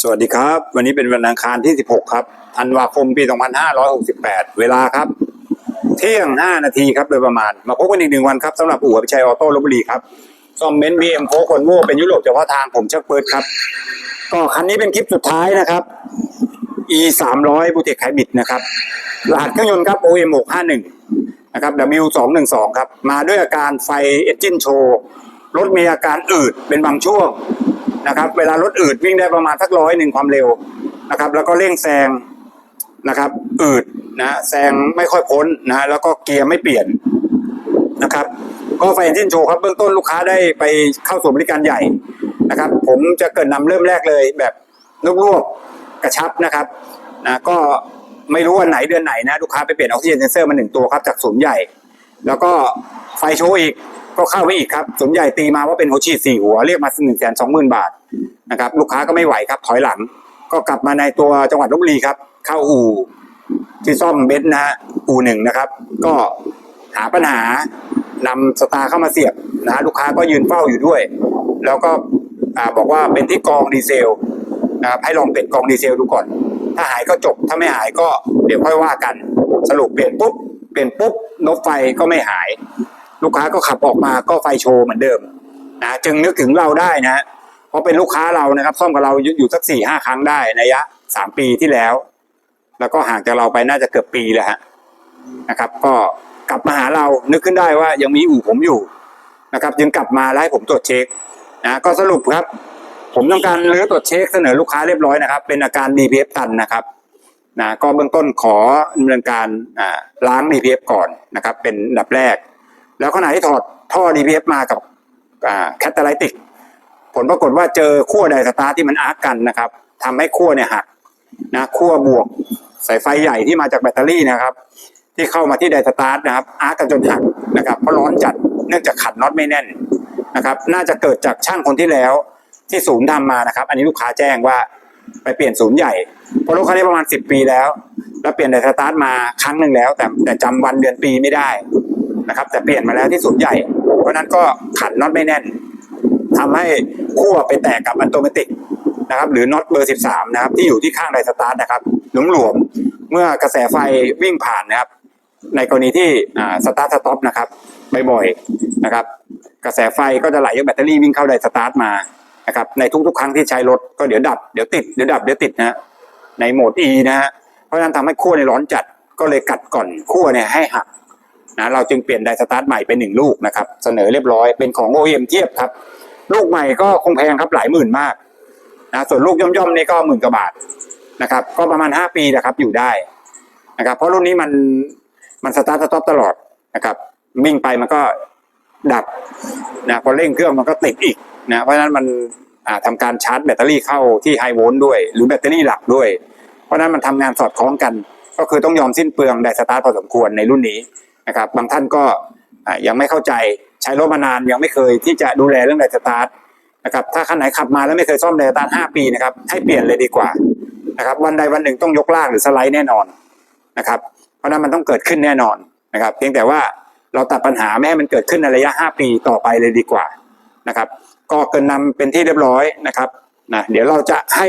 สวัสดีครับ วันนี้เป็นวันอังคารที่ 16 ครับธันวาคมปี 2568 เวลาครับ เที่ยง 5 นาทีครับโดยประมาณ มาพบกันอีกหนึ่งวันครับสำหรับอู่อภิชัยออโต้ลบบุรีครับซ่อมเบนซ์บีเอ็มโค้คนโม่เป็นยุโรปเฉพาะทางผมเชักเปิดครับ ก็คันนี้เป็นคลิปสุดท้ายนะครับ e 3 0 0บูเทคไฮบิดนะครับรหัสเครื่องยนต์ครับ OM 651นะครับ W 2 1 2ครับมาด้วยอาการไฟเอนจินโชว์รถมีอาการอืดเป็นบางช่วง นะครับ เวลารถอืดวิ่งได้ประมาณสักร้อยหนึ่งความเร็วนะครับ แล้วก็เร่งแซงนะครับ อืดนะแซงไม่ค่อยพ้นนะแล้วก็เกียร์ไม่เปลี่ยนนะครับก็ไฟเอนจินโชว์ครับเบื้องต้นลูกค้าได้ไปเข้าสู่บริการใหญ่นะครับ ผมจะเกรินนำเริ่มแรกเลยแบบลวกๆกระชับนะครับนะก็ไม่รู้วันไหนเดือนไหนนะลูกค้าไปเปลี่ยนออกซิเจนเซนเซอร์มาหนึ่งตัวครับจากศูนย์ใหญ่ แล้วก็ไฟโชว์อีก ก็เข้าไปอีกครับศูนใหญ่ตีมาว่าเป็นหัวฉีสี่หัวเรียกมาหนึ่งแสนสองหมื่นบาทนะครับลูกค้าก็ไม่ไหวครับถอยหลัง ก็กลับมาในตัวจังหวัดลบบุรีครับ เข้าอู่ที่ซ่อมเบนซ์นะฮะอู่หนึ่งนะครับ ก็หาปัญหานำสตาร์เข้ามาเสียบนะฮะลูกค้าก็ยืนเฝ้าอยู่ด้วย แล้วก็บอกว่าเป็นที่กองดีเซลนะครับให้ลองเปลี่ยนกองดีเซลดูก่อน ถ้าหายก็จบถ้าไม่หายก็เดี๋ยวค่อยว่ากัน สรุปเปลี่ยนปุ๊บเปลี่ยนปุ๊บนกไฟก็ไม่หาย ลูกค้าก็ขับออกมาก็ไฟโชว์เหมือนเดิมนะจึงนึกถึงเราได้นะเพราะเป็นลูกค้าเรานะครับซ่อมกับเราอยู่สักสี่ห้าครั้งได้ในระยะสามปีที่แล้ว แล้วก็ห่างจากเราไปน่าจะเกือบปีแล้วฮะนะครับ ก็กลับมาหาเรานึกขึ้นได้ว่ายังมีอู่ผมอยู่นะครับ จึงกลับมาแล้วให้ผมตรวจเช็คนะก็สรุปครับ ผมต้องการเลือตรวจเช็คเสนอลูกค้าเรียบร้อยนะครับ เป็นอาการ DPF ตันนะครับนะก็เบื้องต้นขอดำเนินการอ่าล้าง DPF ก่อนนะครับ เป็นอันดับแรก แล้วขณะที่ถอดท่อ DPF มากับแคตตาไลติกผลปรากฏว่าเจอขั้วไดสตาร์ที่มันอาร์กกันนะครับทำให้ขั้วเนี่ยหักนะขั้วบวกสายไฟใหญ่ที่มาจากแบตเตอรี่นะครับ ที่เข้ามาที่ไดสตาร์ทนะครับอาร์กกันจนหักนะครับเพราะร้อนจัดเนื่องจากขัดน็อตไม่แน่นนะครับน่าจะเกิดจากช่างคนที่แล้วที่ศูนย์ทำมานะครับ อันนี้ลูกค้าแจ้งว่าไปเปลี่ยนศูนย์ใหญ่เพราะรถคันนี้ประมาณสิบปีแล้ว แล้วเปลี่ยนไดสตาร์ทมาครั้งหนึ่งแล้ว แต่แต่จำวันเดือนปีไม่ได้ นะครับ แต่เปลี่ยนมาแล้วที่ศูนย์ใหญ่ เพราะนั้นก็ขัดน็อตไม่แน่นทำให้ขั้วไปแตกกับอันโตเมติกนะครับ หรือน็อตเบอร์ 13 นะครับ ที่อยู่ที่ข้างไดสตาร์ทนะครับหลวมหลวมๆเมื่อกระแสไฟวิ่งผ่านนะครับ ในกรณีที่อ่าสตาร์ทสต็อปนะครับบ่อยๆนะครับ กระแสไฟก็จะไหลจากแบตเตอรี่วิ่งเข้าไดสตาร์ทมานะครับในทุกๆ ครั้งที่ใช้รถก็เดี๋ยวดับเดี๋ยวติดเดี๋ยวดับเดี๋ยวติดนะฮะในโหมด E นะฮะเพราะฉะนั้นทำให้ขั้วในร้อนจัดก็เลยกัดก่อนขั้วเนี่ยให้หัก นะเราจึงเปลี่ยนไดสตาร์ทใหม่เป็นหนึ่งลูกนะครับเสนอเรียบร้อยเป็นของ OEM เทียบครับ ลูกใหม่ก็คงแพงครับหลายหมื่นมากนะส่วนลูกย่อมๆนี่ก็หมื่นกว่าบาทนะครับ ก็ประมาณห้าปีนะครับอยู่ได้นะครับเพราะรุ่นนี้มันมันสตาร์ทสต็อปตลอดนะครับวิ่งไปมันก็ดับนะพอเร่งเครื่องมันก็ติดอีกนะเพราะฉะนั้นมันอ่าทำการชาร์จแบตเตอรี่เข้าที่ไฮโวลต์ด้วย หรือแบตเตอรี่หลักด้วย เพราะนั้นมันทำงานสอดคล้องกัน ก็คือต้องยอมสิ้นเปลืองไดสตาร์ทพอสมควรในรุ่นนี้ นะครับ บางท่านก็ยังไม่เข้าใจใช้รถมานานยังไม่เคยที่จะดูแลเรื่องไดสตาร์ทนะครับถ้าคันไหนขับมาแล้วไม่เคยซ่อมไดสตาร์ทห้าปีนะครับให้เปลี่ยนเลยดีกว่านะครับวันใดวันหนึ่งต้องยกลากหรือสไลด์แน่นอนนะครับ เพราะนั้นมันต้องเกิดขึ้นแน่นอนนะครับ เพียงแต่ว่าเราตัดปัญหาไม่ให้มันเกิดขึ้นในระยะ 5 ปีต่อไปเลยดีกว่านะครับก็เกินนำเป็นที่เรียบร้อยนะครับนะเดี๋ยวเราจะให้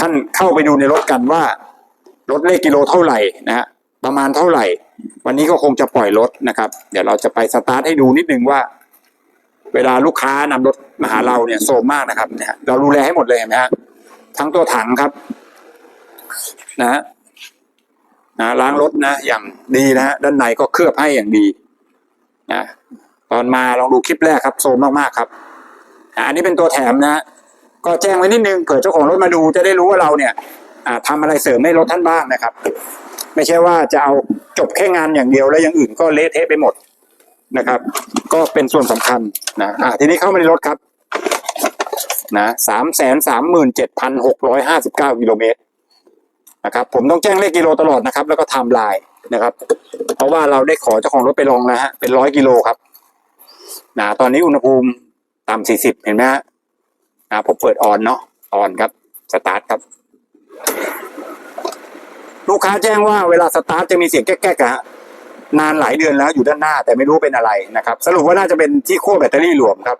ท่านเข้าไปดูในรถกันว่า รถเลขกิโลเท่าไหร่นะฮะ ประมาณเท่าไหร่ วันนี้ก็คงจะปล่อยรถนะครับ เดี๋ยวเราจะไปสตาร์ทให้ดูนิดนึงว่า เวลาลูกค้านำรถมาหาเราเนี่ยโซมมากนะครับเนี่ยเราดูแลให้หมดเลยเห็นไหมฮะทั้งตัวถังครับนะฮะนะล้างรถนะอย่างดีนะฮะด้านในก็เคลือบให้อย่างดีนะตอนมาลองดูคลิปแรกครับโซมมากๆครับอะอันนี้เป็นตัวแถมนะก็แจ้งไว้นิดนึงเกิดเจ้าของรถมาดูจะได้รู้ว่าเราเนี่ยอ่าทำอะไรเสริมให้รถท่านบ้างนะครับ ไม่ใช่ว่าจะเอาจบแค่งานอย่างเดียวแล้วอย่างอื่นก็เละเทะไปหมดนะครับ ก็เป็นส่วนสำคัญนะอ่าทีนี้เข้ามาในรถครับนะสามแสนสามหมื่นเจ็ดพันหกร้อยห้าสิบเก้ากิโลเมตรนะครับ ผมต้องแจ้งเลขกิโลตลอดนะครับ แล้วก็ไทม์ไลน์นะครับ เพราะว่าเราได้ขอเจ้าของรถไปลองแล้วฮะเป็นร้อยกิโลครับนะตอนนี้อุณหภูมิต่ำสี่สิบเห็นไหมฮะนะผมเปิดออนเนาะออนครับ สตาร์ทครับ ลูกค้าแจ้งว่าเวลาสตาร์ทจะมีเสียงแก๊กๆอะฮะนานหลายเดือนแล้วอยู่ด้านหน้าแต่ไม่รู้เป็นอะไรนะครับ สรุปว่าน่าจะเป็นที่ขั้วแบตเตอรี่หลวมครับ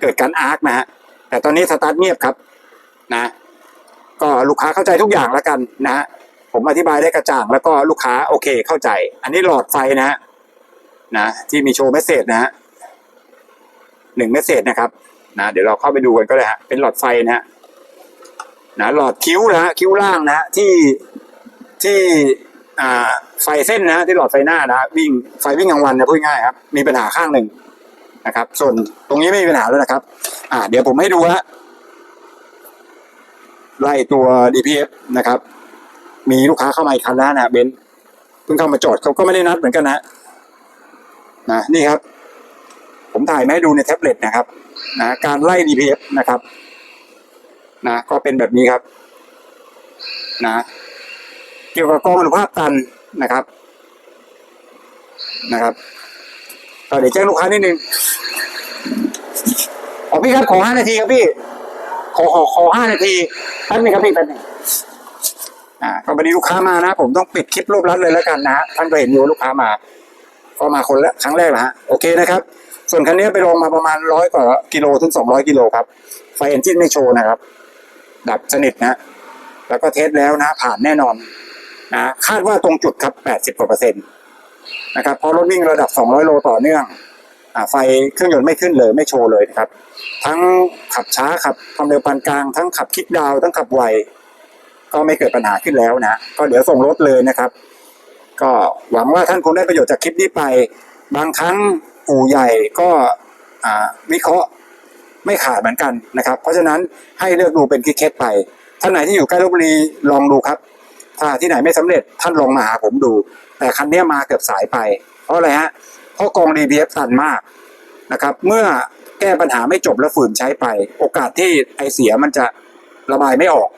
เกิดการอาร์คนะฮะแต่ตอนนี้สตาร์ทเงียบครับนะ ก็ลูกค้าเข้าใจทุกอย่างแล้วกันนะฮะผมอธิบายได้กระจ่างแล้วก็ลูกค้าโอเคเข้าใจ อันนี้หลอดไฟนะฮะนะที่มีโชว์เมสเซจนะฮะหนึ่งเมสเซจนะครับนะเดี๋ยวเราเข้าไปดูกันก็ได้ฮะเป็นหลอดไฟนะฮะนะหลอดคิ้วนะฮะคิ้วล่างนะฮะที่ ที่ไฟเส้นนะที่หลอดไฟหน้านะวิ่งไฟวิ่งกลางวันนะพูดง่ายครับ มีปัญหาข้างหนึ่งนะครับ ส่วนตรงนี้ไม่มีปัญหาแล้วนะครับ อ่า เดี๋ยวผมให้ดูฮะไล่ตัว DPF นะครับ มีลูกค้าเข้ามาอีกคันแล้วนะเบนเพิ่งเข้ามาจอดเขาก็ไม่ได้นัดเหมือนกันนะนะนี่ครับ ผมถ่ายมาให้ดูในแท็บเล็ตนะครับนะการไล่ DPF นะครับ นะ ก็เป็นแบบนี้ครับ นะ เกี่ยวกับกองอนุภาคตันนะครับนะครับเดี๋ยวแจ้งลูกค้านิดนึงอ๋อพี่ครับขอห้านาทีครับพี่ขอขอขอห้านาทีแป๊บนึงครับพี่แป๊บนึงอ่าก็วันนี้ลูกค้ามานะ ผมต้องปิดคลิปรูปรัดเลยแล้วกันนะท่านก็เห็นอยู่ว่าลูกค้ามา ก็มาคนละครั้งแรกนะฮะโอเคนะครับ ส่วนคันนี้ไปลงมาประมาณร้อยกว่ากิโลถึงสองร้อยกิโลครับไฟเอนจินไม่โชว์นะครับ ดับสนิทนะ แล้วก็เทสแล้วนะ ผ่านแน่นอน นะคาดว่าตรงจุดครับ80กว่าเปอร์เซ็นต์นะครับเพราะรถวิ่งระดับ200โลต่อเนื่องอไฟเครื่องยนต์ไม่ขึ้นเลยไม่โชว์เลยนะครับ ทั้งขับช้าขับความเร็วปานกลาง ทั้งขับคลิกดาวทั้งขับไวก็ไม่เกิดปัญหาขึ้นแล้วนะ ก็เดี๋ยวส่งรถเลยนะครับ ก็หวังว่าท่านคงได้ประโยชน์จากคลิปนี้ไป บางครั้งอู่ใหญ่ก็อ่าวิเคราะห์ไม่ขาดเหมือนกันนะครับ เพราะฉะนั้นให้เลือกดูเป็นคิดเคสไปท่านไหนที่อยู่ใกล้ลบบุรีลองดูครับ ถ้าที่ไหนไม่สำเร็จท่านลองมาหาผมดู แต่คันนี้มาเกือบสายไป เพราะอะไรฮะเพราะกอง DPF ตันมากนะครับ เมื่อแก้ปัญหาไม่จบแล้วฝืนใช้ไป โอกาสที่ไอเสียมันจะระบายไม่ออก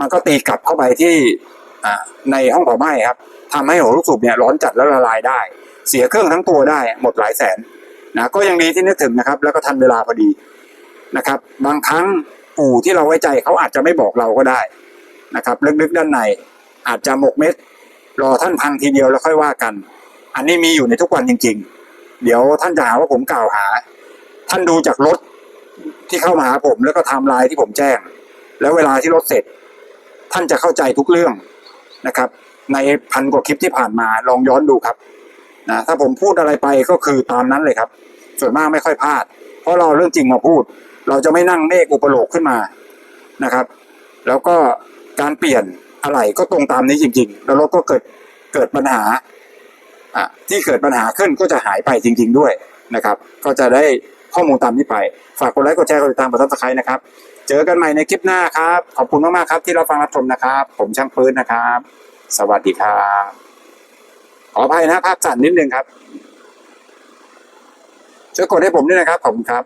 มันก็ตีกลับเข้าไปที่อ่าในห้องเผาไหม้ครับทำให้หัวลูกสูบเนี่ยร้อนจัดแล้วละลายได้ เสียเครื่องทั้งตัวได้หมดหลายแสนนะก็ยังดีที่นึกถึงนะครับ แล้วก็ทันเวลาพอดีนะครับ บางครั้งปู่ที่เราไว้ใจเขาอาจจะไม่บอกเราก็ได้นะครับลึกๆด้านใน อาจจะหมกเม็ดรอท่านพังทีเดียวแล้วค่อยว่ากัน อันนี้มีอยู่ในทุกวันจริง ๆ เดี๋ยวท่านจะหาว่าผมกล่าวหา ท่านดูจากรถที่เข้ามาหาผมแล้วก็ไทม์ไลน์ที่ผมแจ้ง แล้วเวลาที่รถเสร็จ ท่านจะเข้าใจทุกเรื่องนะครับ ในพันกว่าคลิปที่ผ่านมาลองย้อนดูครับนะถ้าผมพูดอะไรไปก็คือตามนั้นเลยครับ ส่วนมากไม่ค่อยพลาด เพราะเราเอาเรื่องจริงมาพูด เราจะไม่นั่งเมฆอุปโลกขึ้นมานะครับ แล้วก็การเปลี่ยน อะไรก็ตรงตามนี้จริง ๆ แล้วรถก็เกิดเกิดปัญหาอะที่เกิดปัญหาขึ้นก็จะหายไปจริง ๆ ด้วยนะครับ ก็จะได้ข้อมูลตามนี้ไป ฝากกดไลค์กดแชร์กดติดตามกดซับสไครต์นะครับ เจอกันใหม่ในคลิปหน้าครับ ขอบคุณมากๆครับที่เราฟังรับชมนะครับ ผมช่างปืนนะครับ สวัสดีครับขออภัยนะภาพสั่นนิดนึงครับช่วยกดให้ผมด้วยนะครับขอบคุณครับ